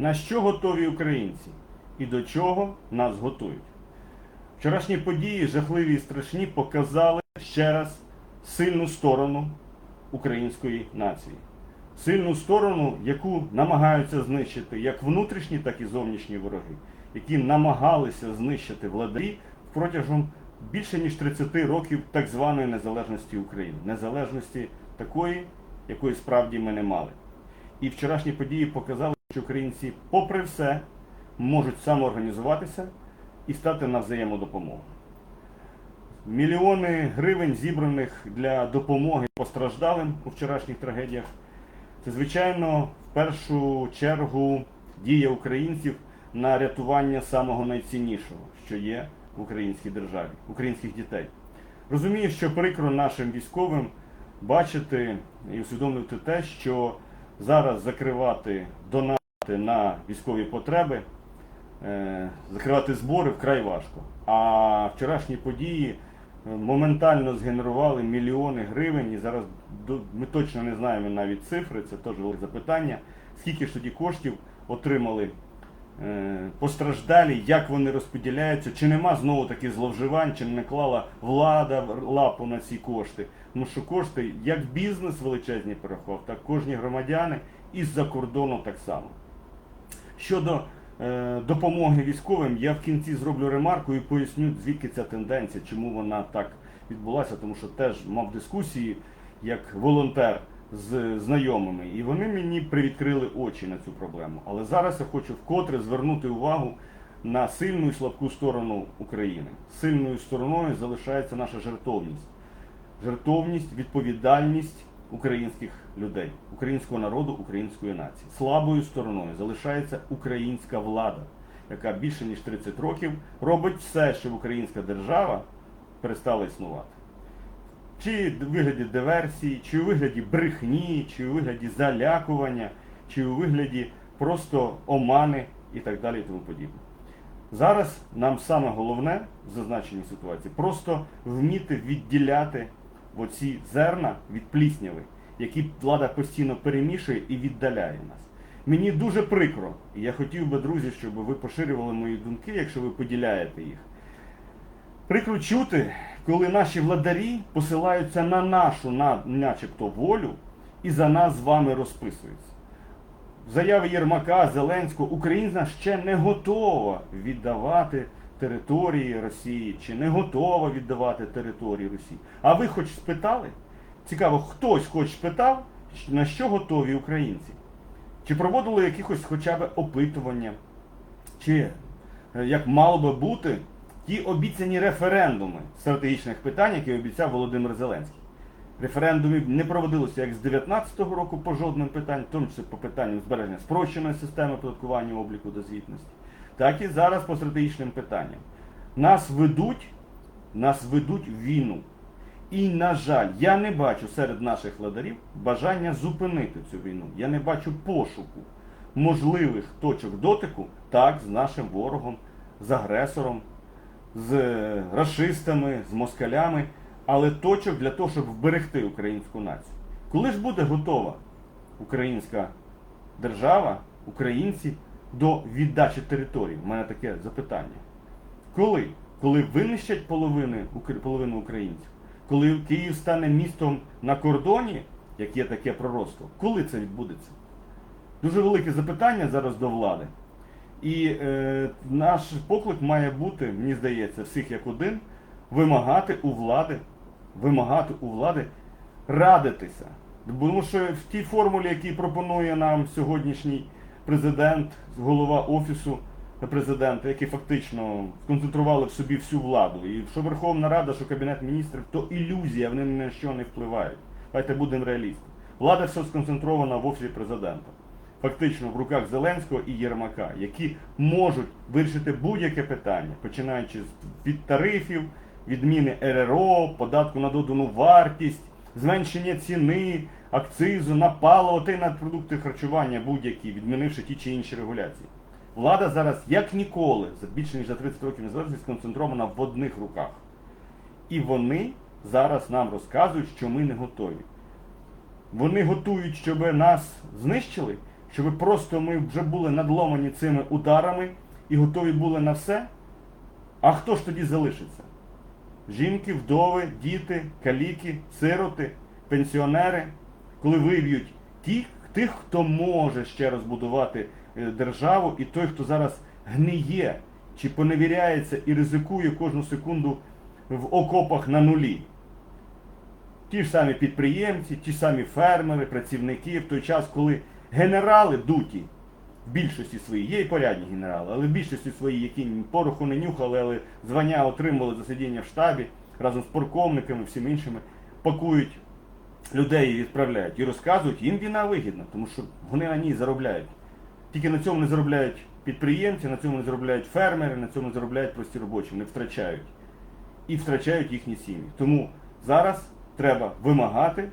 На що готові українці і до чого нас готують? Вчорашні події, жахливі і страшні, показали ще раз сильну сторону української нації. Сильну сторону, яку намагаються знищити як внутрішні, так і зовнішні вороги, які намагалися знищити владарі протягом більше ніж 30 років так званої незалежності України. Незалежності такої, якої справді ми не мали. І вчорашні події показали, українці, попри все, можуть самоорганізуватися і стати на взаємодопомогу. Мільйони гривень зібраних для допомоги постраждалим у вчорашніх трагедіях. Це, звичайно, в першу чергу дія українців на рятування самого найціннішого, що є в українській державі, українських дітей. Розумію, що прикро нашим військовим бачити і усвідомлювати те, що зараз закривати донати на військові потреби, е, закривати збори вкрай важко. А вчорашні події е, моментально згенерували мільйони гривень, і зараз ми точно не знаємо навіть цифри, це теж велике запитання, скільки ж тоді коштів отримали е, постраждалі, як вони розподіляються, чи нема знову таки зловживань, чи не клала влада лапу на ці кошти. Тому що кошти, як бізнес величезні перехов, так кожні громадяни і з-за кордону так само. Щодо е, допомоги військовим, я в кінці зроблю ремарку і поясню, звідки ця тенденція, чому вона так відбулася, тому що теж мав дискусії як волонтер з знайомими, і вони мені привідкрили очі на цю проблему. Але зараз я хочу вкотре звернути увагу на сильну і слабку сторону України. Сильною стороною залишається наша жертовність. Жертовність, відповідальність українських людей, українського народу, української нації. Слабою стороною залишається українська влада, яка більше ніж 30 років робить все, щоб українська держава перестала існувати. Чи в вигляді диверсії, чи у вигляді брехні, чи у вигляді залякування, чи у вигляді просто омани і так далі і тому подібне. Зараз нам саме головне в зазначеній ситуації просто вміти відділяти оці зерна від плісняви, які влада постійно перемішує і віддаляє нас. Мені дуже прикро, і я хотів би, друзі, щоб ви поширювали мої думки, якщо ви поділяєте їх. Прикро чути, коли наші владарі посилаються на нашу, на, начебто, волю і за нас з вами розписуються. В заяві Єрмака, Зеленського, Україна ще не готова віддавати території Росії, чи не готова віддавати території Росії. А ви хоч спитали? Цікаво, хтось хоч спитав, на що готові українці? Чи проводили якихось хоча б опитування? Чи е, як мало би бути ті обіцяні референдуми стратегічних питань, які обіцяв Володимир Зеленський? Референдумів не проводилося як з 19-го року по жодним питанням, в тому числі по питанням збереження спрощеної системи оподаткування обліку до звітності, так і зараз по стратегічним питанням. Нас ведуть, нас ведуть в війну. І, на жаль, я не бачу серед наших владарів бажання зупинити цю війну. Я не бачу пошуку можливих точок дотику так з нашим ворогом, з агресором, з е, расистами, з москалями, але точок для того, щоб вберегти українську націю. Коли ж буде готова українська держава, українці до віддачі територій? У мене таке запитання. Коли? Коли винищать половини, половину українців? Коли Київ стане містом на кордоні, як є таке пророцтво, коли це відбудеться? Дуже велике запитання зараз до влади. І е, наш поклик має бути, мені здається, всіх як один, вимагати у влади, вимагати у влади радитися. Тому що в тій формулі, якій пропонує нам сьогоднішній президент, голова офісу президента, які фактично сконцентрували в собі всю владу. І що Верховна Рада, що Кабінет міністрів, то ілюзія, вони на що не впливають. Давайте будемо реалістами. Влада все сконцентрована в офісі президента. Фактично в руках Зеленського і Єрмака, які можуть вирішити будь-яке питання, починаючи від тарифів, відміни РРО, податку на додану вартість, зменшення ціни, акцизу на паливо та й на продукти харчування будь-які, відмінивши ті чи інші регуляції. Влада зараз, як ніколи, за більше ніж за 30 років незалежності, сконцентрована в одних руках. І вони зараз нам розказують, що ми не готові. Вони готують, щоб нас знищили. щоб просто ми вже були надломані цими ударами і готові були на все? А хто ж тоді залишиться? Жінки, вдови, діти, каліки, сироти, пенсіонери, коли виб'ють ті, тих, хто може ще розбудувати е, державу, і той, хто зараз гниє чи поневіряється і ризикує кожну секунду в окопах на нулі. Ті ж самі підприємці, ті ж самі фермери, працівники, в той час, коли генерали дуті, більшості свої, є і порядні генерали, але більшості свої, які пороху не нюхали, але звання отримали за сидіння в штабі разом з порковниками, всім іншими, пакують людей і відправляють. І розказують, їм війна вигідна, тому що вони на ній заробляють. Тільки на цьому не заробляють підприємці, на цьому не заробляють фермери, на цьому не заробляють прості робочі, вони втрачають. І втрачають їхні сім'ї. Тому зараз треба вимагати,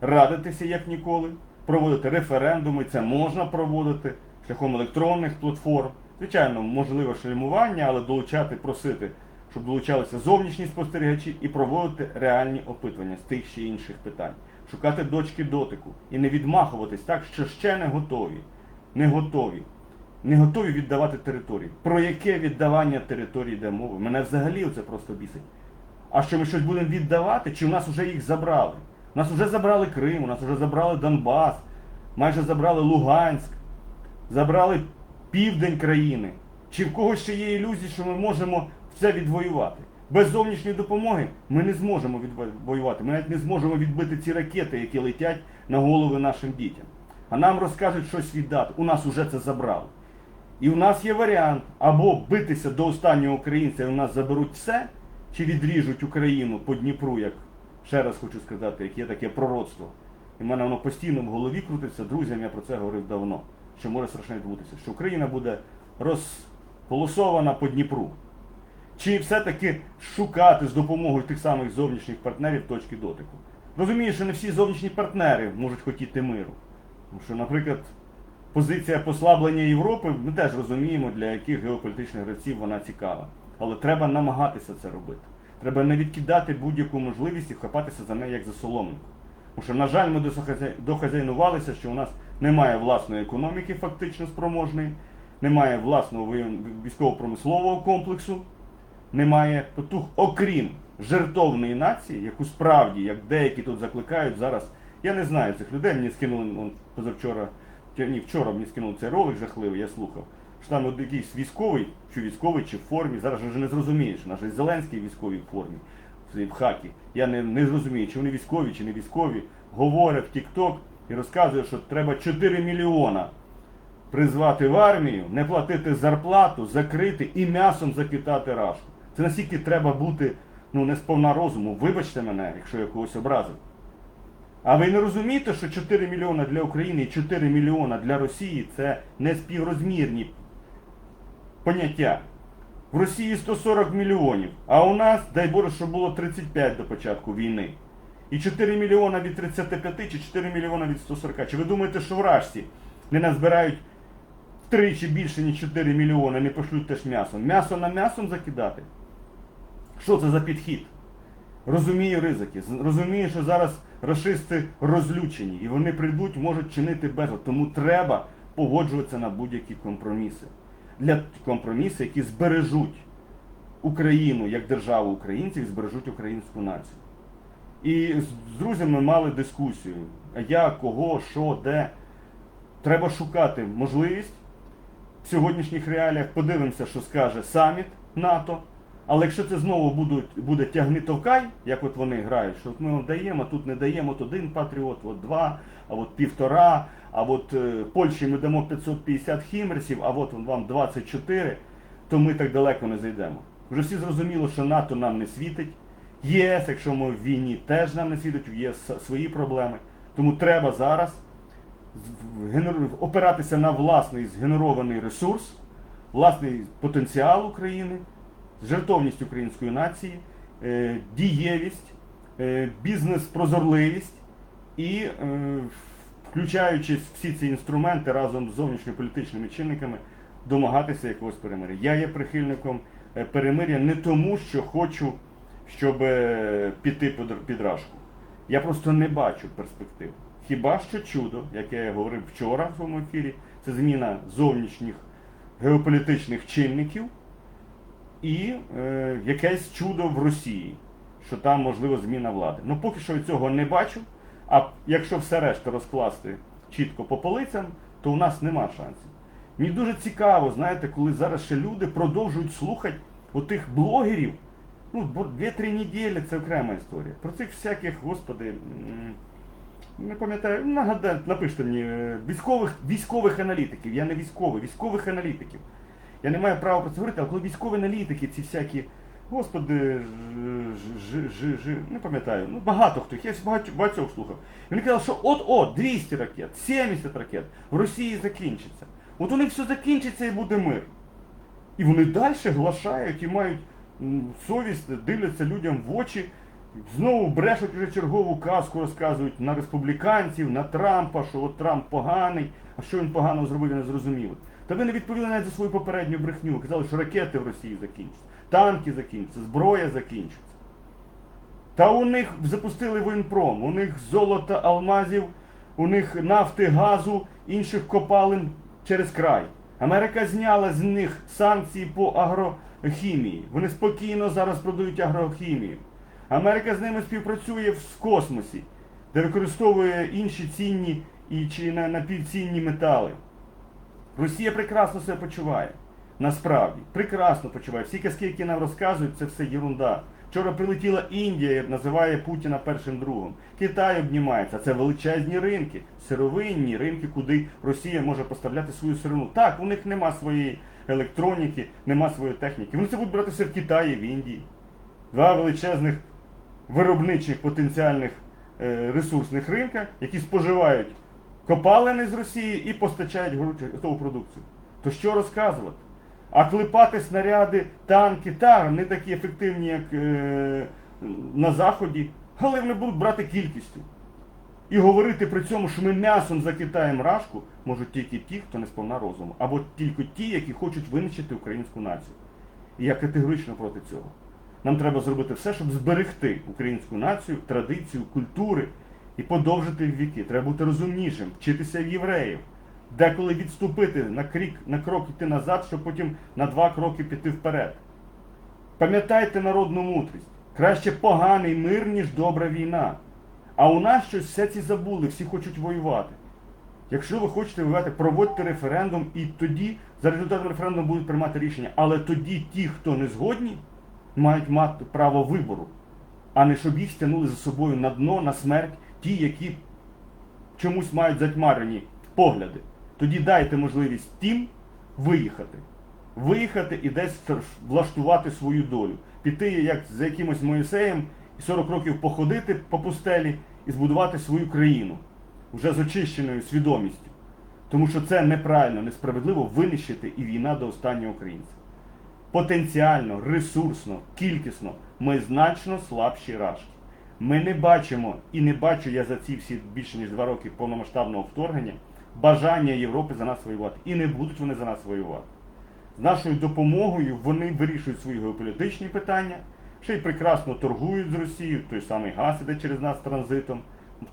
радитися як ніколи, проводити референдуми, це можна проводити шляхом електронних платформ. Звичайно, можливо шлімування, але долучати, просити, щоб долучалися зовнішні спостерігачі і проводити реальні опитування з тих чи інших питань. Шукати дочки дотику і не відмахуватись так, що ще не готові. Не готові. Не готові віддавати території. Про яке віддавання території йде мова? Мене взагалі це просто бісить. А що ми щось будемо віддавати, чи в нас вже їх забрали? У нас вже забрали Крим, у нас вже забрали Донбас, майже забрали Луганськ, забрали південь країни. Чи в когось ще є ілюзії, що ми можемо все відвоювати? Без зовнішньої допомоги ми не зможемо відвоювати. Ми навіть не зможемо відбити ці ракети, які летять на голови нашим дітям. А нам розкажуть щось віддати. У нас уже це забрали. І в нас є варіант або битися до останнього українця, і у нас заберуть все, чи відріжуть Україну по Дніпру, як ще раз хочу сказати, як є таке пророцтво. І в мене воно постійно в голові крутиться, друзям я про це говорив давно, що може страшно відбутися, що Україна буде розполосована по Дніпру. Чи все-таки шукати з допомогою тих самих зовнішніх партнерів точки дотику? Розумію, що не всі зовнішні партнери можуть хотіти миру. Тому що, наприклад, позиція послаблення Європи, ми теж розуміємо, для яких геополітичних гравців вона цікава. Але треба намагатися це робити. Треба не відкидати будь-яку можливість і вхопатися за неї як за соломинку. Тому що, на жаль, ми дохазяйнувалися, що у нас немає власної економіки, фактично спроможної, немає власного військово-промислового комплексу, немає потух, окрім жертовної нації, яку справді, як деякі тут закликають зараз. Я не знаю цих людей, мені скинули он, позавчора, ні, вчора мені скинули цей ролик жахливий, я слухав. Що там от якийсь військовий, чи військовий, чи в формі, зараз вже не зрозумієш, наш Зеленський в військовій формі, в хакі. Я не, не зрозумію, чи вони військові, чи не військові. Говорять в TikTok і розказує, що треба 4 мільйона призвати в армію, не платити зарплату, закрити і м'ясом закидати рашку. Це наскільки треба бути ну, не сповна розуму. Вибачте мене, якщо я когось образив. А ви не розумієте, що 4 мільйона для України і 4 мільйона для Росії це не співрозмірні поняття. В Росії 140 мільйонів, а у нас, дай Боже, що було 35 до початку війни. І 4 мільйона від 35 чи 4 мільйона від 140. Чи ви думаєте, що в Рашці не назбирають втричі більше, ніж 4 мільйони, не пошлють теж м'ясом? М'ясо на м'ясом закидати? Що це за підхід? Розумію ризики, розумію, що зараз расисти розлючені і вони прийдуть, можуть чинити безлад. Тому треба погоджуватися на будь-які компроміси. Для компроміси, які збережуть Україну як державу українців і збережуть українську націю. І з друзями мали дискусію, а як, кого, що, де. Треба шукати можливість в сьогоднішніх реаліях. Подивимося, що скаже саміт НАТО. Але якщо це знову будуть, буде тягни-товкай, як от вони грають, що от ми вам даємо, тут не даємо, от один патріот, от два, а от півтора, а от е, Польщі ми дамо 550 хімерсів, а от вам 24, то ми так далеко не зайдемо. Вже всі зрозуміло, що НАТО нам не світить. ЄС, якщо ми в війні, теж нам не світить, в ЄС свої проблеми. Тому треба зараз опиратися на власний згенерований ресурс, власний потенціал України, жертовність української нації, е, дієвість, е, бізнес-прозорливість і, е, включаючи всі ці інструменти разом з зовнішньополітичними чинниками, домагатися якогось перемир'я. Я є прихильником перемир'я не тому, що хочу, щоб піти під, під рашку. Я просто не бачу перспектив. хіба що чудо, яке я говорив вчора в своєму ефірі, це зміна зовнішніх геополітичних чинників і е, якесь чудо в Росії, що там можливо зміна влади. Ну поки що цього не бачу. А якщо все решта розкласти чітко по полицям, то у нас нема шансів. Мені дуже цікаво, знаєте, коли зараз ще люди продовжують слухати отих блогерів. Ну, 2-3 неділі це окрема історія. Про цих всяких, господи, не пам'ятаю, нагадай, напишіть мені, е, військових, військових аналітиків. Я не військовий, військових аналітиків. Я не маю права про це говорити, але коли військові аналітики, ці всякі, господи, ж, ж, ж, не пам'ятаю, ну багато хто, я багатьох, багатьох слухав. Вони казали, що от-от, 200 ракет, 70 ракет в Росії закінчиться. От у них все закінчиться і буде мир. І вони далі глашають і мають совість, дивляться людям в очі, знову брешуть вже чергову казку, розказують на республіканців, на Трампа, що от Трамп поганий, а що він поганого зробив, не зрозуміло. Та ви не відповіли навіть за свою попередню брехню. Казали, що ракети в Росії закінчаться, танки закінчаться, зброя закінчиться. Та у них запустили воєнпром, у них золота, алмазів, у них нафти, газу, інших копалин через край. Америка зняла з них санкції по агрохімії. Вони спокійно зараз продають агрохімію. Америка з ними співпрацює в космосі, де використовує інші цінні і чи напівцінні метали. Росія прекрасно себе почуває. Насправді, прекрасно почуває. Всі казки, які нам розказують, це все єрунда. Вчора прилетіла Індія, називає Путіна першим другом. Китай обнімається. Це величезні ринки, сировинні ринки, куди Росія може поставляти свою сировину. Так, у них нема своєї електроніки, нема своєї техніки. Вони це будуть братися в Китаї, в Індії. Два величезних виробничих потенціальних е, ресурсних ринка, які споживають копалини з Росії і постачають готову продукцію. То що розказувати? А клепати снаряди, танки, так, не такі ефективні, як е, на Заході, але вони будуть брати кількістю. І говорити при цьому, що ми м'ясом за Китаєм рашку, можуть тільки ті, хто не сповна розуму, або тільки ті, які хочуть винищити українську націю. І я категорично проти цього. Нам треба зробити все, щоб зберегти українську націю, традицію, культури і подовжити віки. Треба бути розумнішим, вчитися в євреїв, деколи відступити на крік, на крок йти назад, щоб потім на два кроки піти вперед. Пам'ятайте народну мудрість. Краще поганий мир, ніж добра війна. А у нас щось все ці забули, всі хочуть воювати. Якщо ви хочете воювати, проводьте референдум, і тоді за результатом референдуму будуть приймати рішення. Але тоді ті, хто не згодні, мають мати право вибору, а не щоб їх стягнули за собою на дно, на смерть, ті, які чомусь мають затьмарені погляди. Тоді дайте можливість тим виїхати. Виїхати і десь влаштувати свою долю. Піти як за якимось Моїсеєм і 40 років походити по пустелі і збудувати свою країну вже з очищеною свідомістю. Тому що це неправильно, несправедливо винищити і війна до останнього українця. Потенціально, ресурсно, кількісно ми значно слабші рашки. Ми не бачимо, і не бачу я за ці всі більше ніж два роки повномасштабного вторгнення бажання Європи за нас воювати. І не будуть вони за нас воювати. З нашою допомогою вони вирішують свої геополітичні питання, ще й прекрасно торгують з Росією, той самий газ іде через нас транзитом,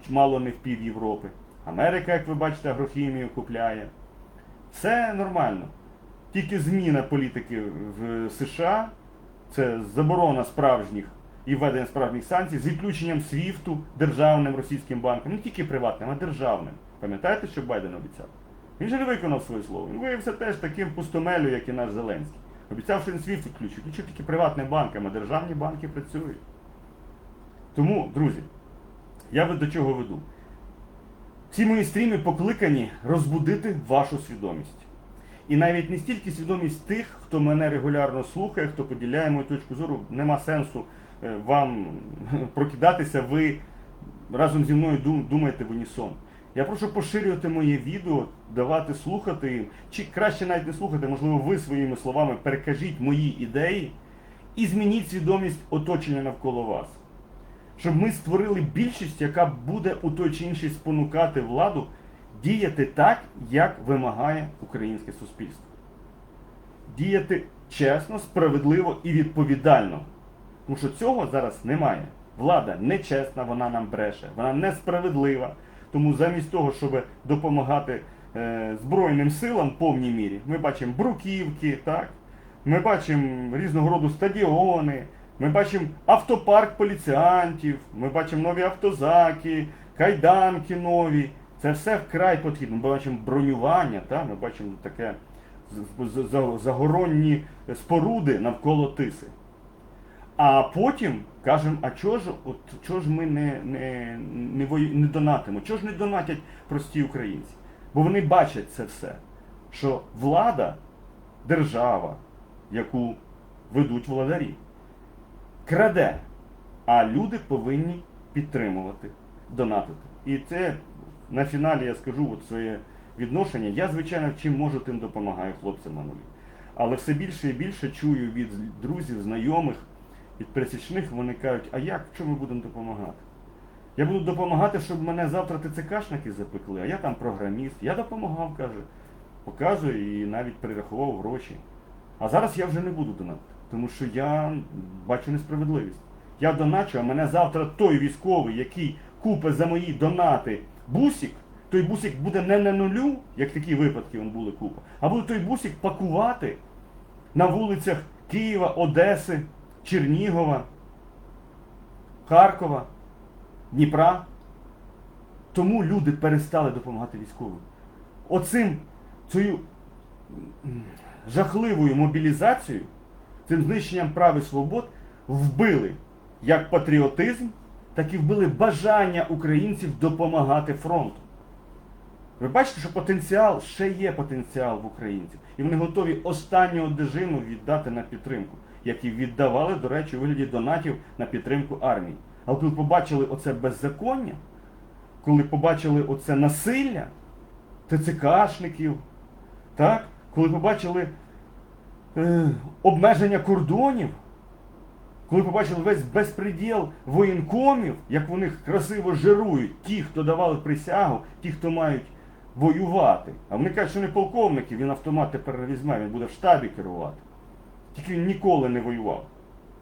мало не в пів Європи. Америка, як ви бачите, агрохімію купляє. Все нормально. Тільки зміна політики в США, це заборона справжніх і введення справжніх санкцій з відключенням СВІФТу державним російським банком, не тільки приватним, а державним. Пам'ятаєте, що Байден обіцяв? Він же не виконав своє слово. Він виявився теж таким пустомелю, як і наш Зеленський. Обіцяв, що він СВІФТ відключить. Включив тільки приватним банкам, а державні банки працюють. Тому, друзі, я до чого веду? Ці мої стріми покликані розбудити вашу свідомість. І навіть не стільки свідомість тих, хто мене регулярно слухає, хто поділяє мою точку зору, нема сенсу е, вам прокидатися, ви разом зі мною думаєте в унісон. Я прошу поширювати моє відео, давати слухати їм, чи краще навіть не слухати, можливо, ви своїми словами перекажіть мої ідеї і змініть свідомість оточення навколо вас. Щоб ми створили більшість, яка буде у той чи інший спонукати владу діяти так, як вимагає українське суспільство. Діяти чесно, справедливо і відповідально. Тому що цього зараз немає. Влада нечесна, вона нам бреше, вона несправедлива. Тому замість того, щоб допомагати е, Збройним силам в повній мірі, ми бачимо бруківки, так? ми бачимо різного роду стадіони, ми бачимо автопарк поліціантів, ми бачимо нові автозаки, кайданки нові. Це все вкрай потрібно. Ми бачимо бронювання, так? ми бачимо таке загоронні споруди навколо тиси. А потім кажемо, а чого ж, от, чого ж ми не, не, не, вою- не донатимо? Чого ж не донатять прості українці? Бо вони бачать це все, що влада, держава, яку ведуть владарі, краде, а люди повинні підтримувати, донатити. І це на фіналі я скажу от своє відношення. Я, звичайно, чим можу, тим допомагаю хлопцям на нулі. Але все більше і більше чую від друзів, знайомих, від пересічних, вони кажуть, а як, що ми будемо допомагати? Я буду допомагати, щоб мене завтра ТЦКшники запекли, а я там програміст. Я допомагав, каже, показую і навіть перерахував гроші. А зараз я вже не буду донатити, тому що я бачу несправедливість. Я доначу, а мене завтра той військовий, який купить за мої донати бусик, той бусик буде не на нулю, як такі випадки вон були купа, а буде той бусик пакувати на вулицях Києва, Одеси, Чернігова, Харкова, Дніпра. Тому люди перестали допомагати військовим. Оцим цією жахливою мобілізацією, цим знищенням прав і свобод вбили як патріотизм, так і вбили бажання українців допомагати фронту. Ви бачите, що потенціал, ще є потенціал в українців. І вони готові останнього дежиму віддати на підтримку, як і віддавали, до речі, у вигляді донатів на підтримку армії. Але коли побачили оце беззаконня, коли побачили оце насилля ТЦКшників, так? коли побачили е, обмеження кордонів, коли побачили весь безпреділ воєнкомів, як вони красиво жирують, ті, хто давали присягу, ті, хто мають воювати. А вони кажуть, що не полковники, він автомат тепер візьме, він буде в штабі керувати. Тільки він ніколи не воював.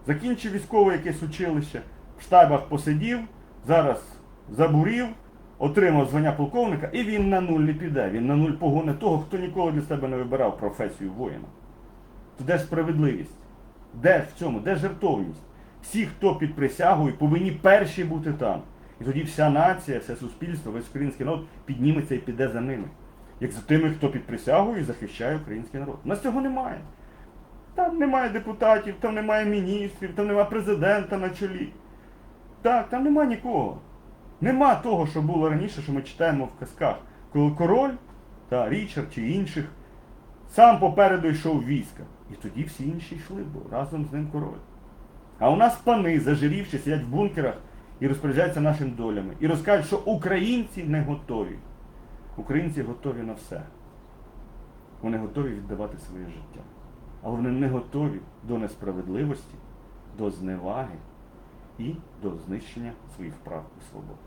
Закінчив військове якесь училище, в штабах посидів, зараз забурів, отримав звання полковника, і він на нуль не піде. Він на нуль погоне того, хто ніколи для себе не вибирав професію воїна. То де справедливість? Де в цьому? Де жертовність? Всі, хто під присягою, повинні перші бути там. І тоді вся нація, все суспільство, весь український народ підніметься і піде за ними. Як за тими, хто під присягою захищає український народ. У нас цього немає. Там немає депутатів, там немає міністрів, там немає президента на чолі. Так, там нема нікого. Нема того, що було раніше, що ми читаємо в казках. Коли король, та Річард чи інших, сам попереду йшов війська. І тоді всі інші йшли, бо разом з ним король. А у нас пани, зажирівши, сидять в бункерах і розпоряджаються нашими долями. І розкажуть, що українці не готові. Українці готові на все. Вони готові віддавати своє життя. Але вони не готові до несправедливості, до зневаги і до знищення своїх прав і свобод.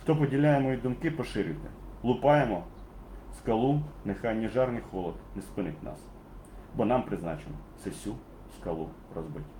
Хто поділяє мої думки, поширюйте. Лупаємо скалу, нехай ні жар, ні холод не спинить нас. Бо нам призначено це всю скалу розбити.